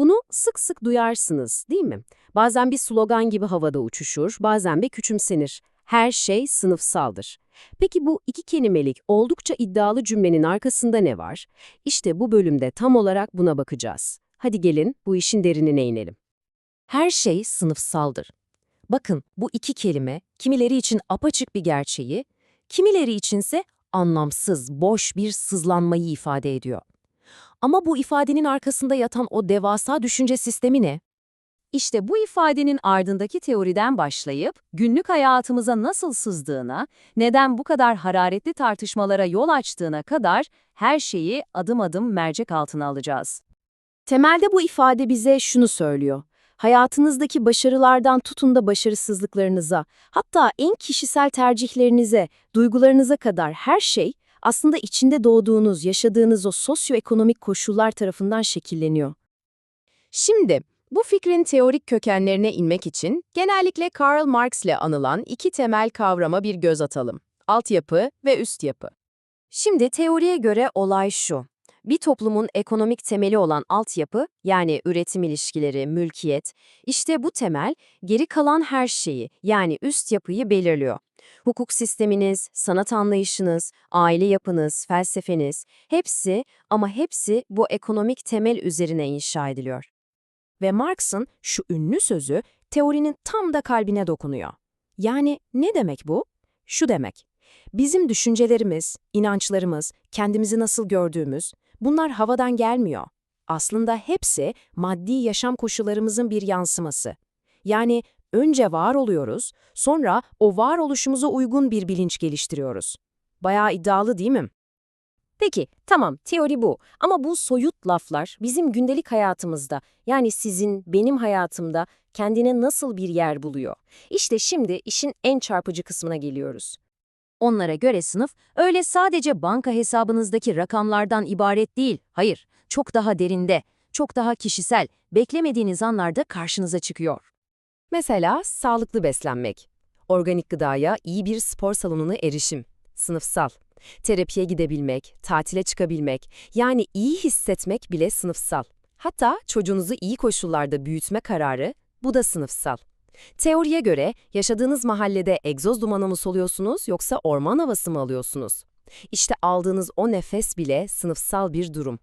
Bunu sık sık duyarsınız, değil mi? Bazen bir slogan gibi havada uçuşur, bazen bir küçümsenir. Her şey sınıfsaldır. Peki bu iki kelimelik oldukça iddialı cümlenin arkasında ne var? İşte bu bölümde tam olarak buna bakacağız. Hadi gelin bu işin derinine inelim. Her şey sınıfsaldır. Bakın bu iki kelime kimileri için apaçık bir gerçeği, kimileri içinse anlamsız, boş bir sızlanmayı ifade ediyor. Ama bu ifadenin arkasında yatan o devasa düşünce sistemi ne? İşte bu ifadenin ardındaki teoriden başlayıp günlük hayatımıza nasıl sızdığına, neden bu kadar hararetli tartışmalara yol açtığına kadar her şeyi adım adım mercek altına alacağız. Temelde bu ifade bize şunu söylüyor. Hayatınızdaki başarılardan tutun da başarısızlıklarınıza, hatta en kişisel tercihlerinize, duygularınıza kadar her şey aslında içinde doğduğunuz, yaşadığınız o sosyoekonomik koşullar tarafından şekilleniyor. Şimdi bu fikrin teorik kökenlerine inmek için genellikle Karl Marx ile anılan iki temel kavrama bir göz atalım. Altyapı ve üst yapı. Şimdi teoriye göre olay şu. Bir toplumun ekonomik temeli olan altyapı, yani üretim ilişkileri, mülkiyet, işte bu temel geri kalan her şeyi, yani üst yapıyı belirliyor. Hukuk sisteminiz, sanat anlayışınız, aile yapınız, felsefeniz, hepsi ama hepsi bu ekonomik temel üzerine inşa ediliyor. Ve Marx'ın şu ünlü sözü teorinin tam da kalbine dokunuyor. Yani ne demek bu? Şu demek. Bizim düşüncelerimiz, inançlarımız, kendimizi nasıl gördüğümüz, bunlar havadan gelmiyor. Aslında hepsi maddi yaşam koşullarımızın bir yansıması. Yani önce var oluyoruz, sonra o varoluşumuza uygun bir bilinç geliştiriyoruz. Bayağı iddialı değil mi? Peki, tamam, teori bu. Ama bu soyut laflar bizim gündelik hayatımızda, yani sizin, benim hayatımda kendine nasıl bir yer buluyor? İşte şimdi işin en çarpıcı kısmına geliyoruz. Onlara göre sınıf öyle sadece banka hesabınızdaki rakamlardan ibaret değil. Hayır, çok daha derinde, çok daha kişisel, beklemediğiniz anlarda karşınıza çıkıyor. Mesela sağlıklı beslenmek, organik gıdaya iyi bir spor salonuna erişim, sınıfsal. Terapiye gidebilmek, tatile çıkabilmek, yani iyi hissetmek bile sınıfsal. Hatta çocuğunuzu iyi koşullarda büyütme kararı, bu da sınıfsal. Teoriye göre yaşadığınız mahallede egzoz dumanı mı soluyorsunuz yoksa orman havası mı alıyorsunuz? İşte aldığınız o nefes bile sınıfsal bir durum.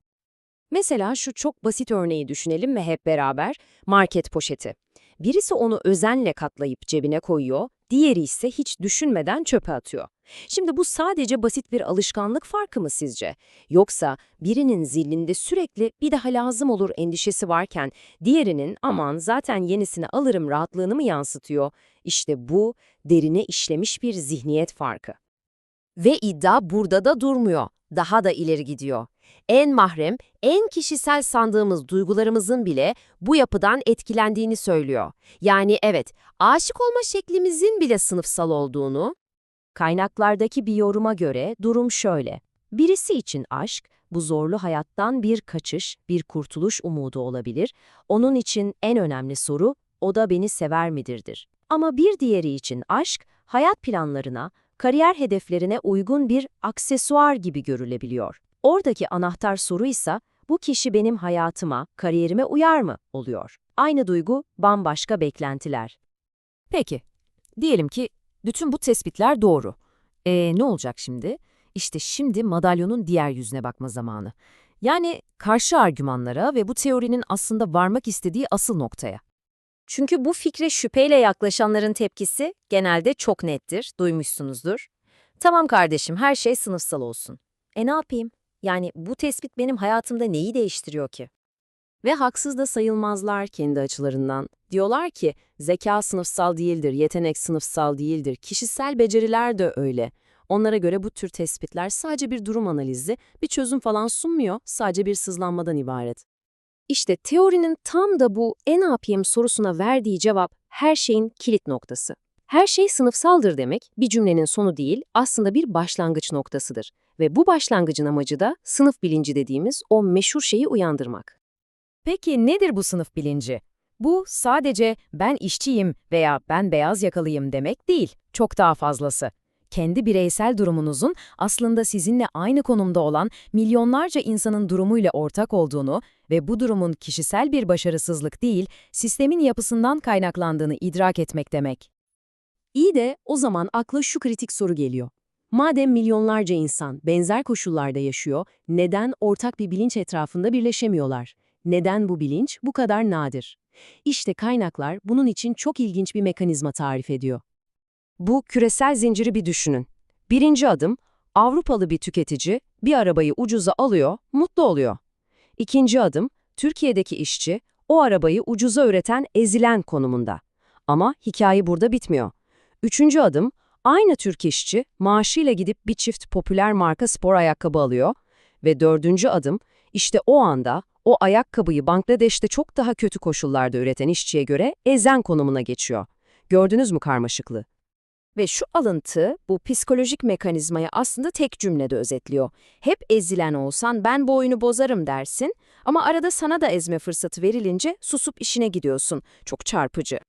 Mesela şu çok basit örneği düşünelim ve hep beraber market poşeti. Birisi onu özenle katlayıp cebine koyuyor, diğeri ise hiç düşünmeden çöpe atıyor. Şimdi bu sadece basit bir alışkanlık farkı mı sizce? Yoksa birinin zihninde sürekli bir daha lazım olur endişesi varken diğerinin aman zaten yenisini alırım rahatlığını mı yansıtıyor? İşte bu derine işlemiş bir zihniyet farkı. Ve iddia burada da durmuyor. Daha da ileri gidiyor. En mahrem, en kişisel sandığımız duygularımızın bile bu yapıdan etkilendiğini söylüyor. Yani evet, aşık olma şeklimizin bile sınıfsal olduğunu, Kaynaklardaki bir yoruma göre durum şöyle. Birisi için aşk, bu zorlu hayattan bir kaçış, bir kurtuluş umudu olabilir. Onun için en önemli soru, o da beni sever midirdir. Ama bir diğeri için aşk, hayat planlarına, kariyer hedeflerine uygun bir aksesuar gibi görülebiliyor. Oradaki anahtar soru ise, bu kişi benim hayatıma, kariyerime uyar mı oluyor. Aynı duygu, bambaşka beklentiler. Peki, diyelim ki bütün bu tespitler doğru. E ne olacak şimdi? İşte şimdi madalyonun diğer yüzüne bakma zamanı. Yani karşı argümanlara ve bu teorinin aslında varmak istediği asıl noktaya. Çünkü bu fikre şüpheyle yaklaşanların tepkisi genelde çok nettir, duymuşsunuzdur. Tamam kardeşim, her şey sınıfsal olsun. E ne yapayım? Yani bu tespit benim hayatımda neyi değiştiriyor ki? Ve haksız da sayılmazlar kendi açılarından. Diyorlar ki zeka sınıfsal değildir, yetenek sınıfsal değildir, kişisel beceriler de öyle. Onlara göre bu tür tespitler sadece bir durum analizi, bir çözüm falan sunmuyor, sadece bir sızlanmadan ibaret. İşte teorinin tam da bu en yapayım sorusuna verdiği cevap her şeyin kilit noktası. Her şey sınıfsaldır demek bir cümlenin sonu değil, aslında bir başlangıç noktasıdır. Ve bu başlangıcın amacı da sınıf bilinci dediğimiz o meşhur şeyi uyandırmak. Peki nedir bu sınıf bilinci? Bu sadece ben işçiyim veya ben beyaz yakalıyım demek değil, çok daha fazlası. kendi bireysel durumunuzun aslında sizinle aynı konumda olan milyonlarca insanın durumuyla ortak olduğunu ve bu durumun kişisel bir başarısızlık değil, sistemin yapısından kaynaklandığını idrak etmek demek. İyi de o zaman akla şu kritik soru geliyor. Madem milyonlarca insan benzer koşullarda yaşıyor, neden ortak bir bilinç etrafında birleşemiyorlar? Neden bu bilinç bu kadar nadir? İşte kaynaklar bunun için çok ilginç bir mekanizma tarif ediyor. Bu küresel zinciri bir düşünün. Birinci adım, Avrupalı bir tüketici bir arabayı ucuza alıyor, mutlu oluyor. İkinci adım, Türkiye'deki işçi o arabayı ucuza üreten ezilen konumunda. Ama hikaye burada bitmiyor. Üçüncü adım, aynı Türk işçi maaşıyla gidip bir çift popüler marka spor ayakkabı alıyor. Ve dördüncü adım, işte o anda o ayakkabıyı Bangladeş'te çok daha kötü koşullarda üreten işçiye göre ezen konumuna geçiyor. Gördünüz mü karmaşıklığı? Ve şu alıntı bu psikolojik mekanizmayı aslında tek cümlede özetliyor. Hep ezilen olsan ben bu oyunu bozarım dersin ama arada sana da ezme fırsatı verilince susup işine gidiyorsun. Çok çarpıcı.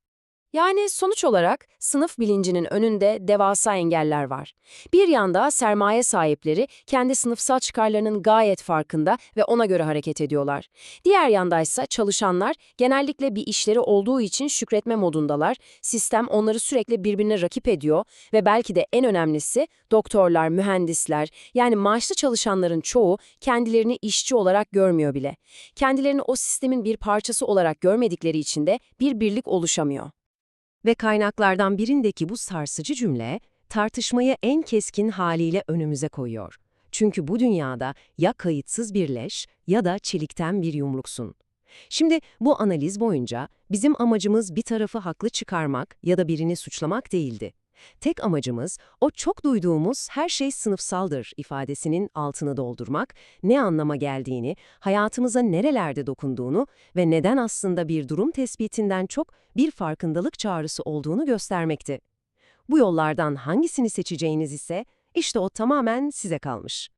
Yani sonuç olarak sınıf bilincinin önünde devasa engeller var. Bir yanda sermaye sahipleri kendi sınıfsal çıkarlarının gayet farkında ve ona göre hareket ediyorlar. Diğer yandaysa çalışanlar genellikle bir işleri olduğu için şükretme modundalar. Sistem onları sürekli birbirine rakip ediyor ve belki de en önemlisi doktorlar, mühendisler yani maaşlı çalışanların çoğu kendilerini işçi olarak görmüyor bile. Kendilerini o sistemin bir parçası olarak görmedikleri için de bir birlik oluşamıyor. Ve kaynaklardan birindeki bu sarsıcı cümle, tartışmayı en keskin haliyle önümüze koyuyor. Çünkü bu dünyada ya kayıtsız birleş ya da çelikten bir yumruksun. Şimdi bu analiz boyunca bizim amacımız bir tarafı haklı çıkarmak ya da birini suçlamak değildi. Tek amacımız o çok duyduğumuz her şey sınıfsaldır ifadesinin altını doldurmak, ne anlama geldiğini, hayatımıza nerelerde dokunduğunu ve neden aslında bir durum tespitinden çok bir farkındalık çağrısı olduğunu göstermekti. Bu yollardan hangisini seçeceğiniz ise işte o tamamen size kalmış.